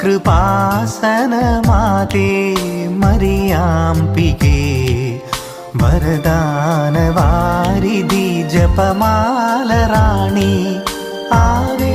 കൃപാസനമാതേ മറിയാംപികേ വരദാനവാരിധി ജപമാലറാണി ആവേ ആവേ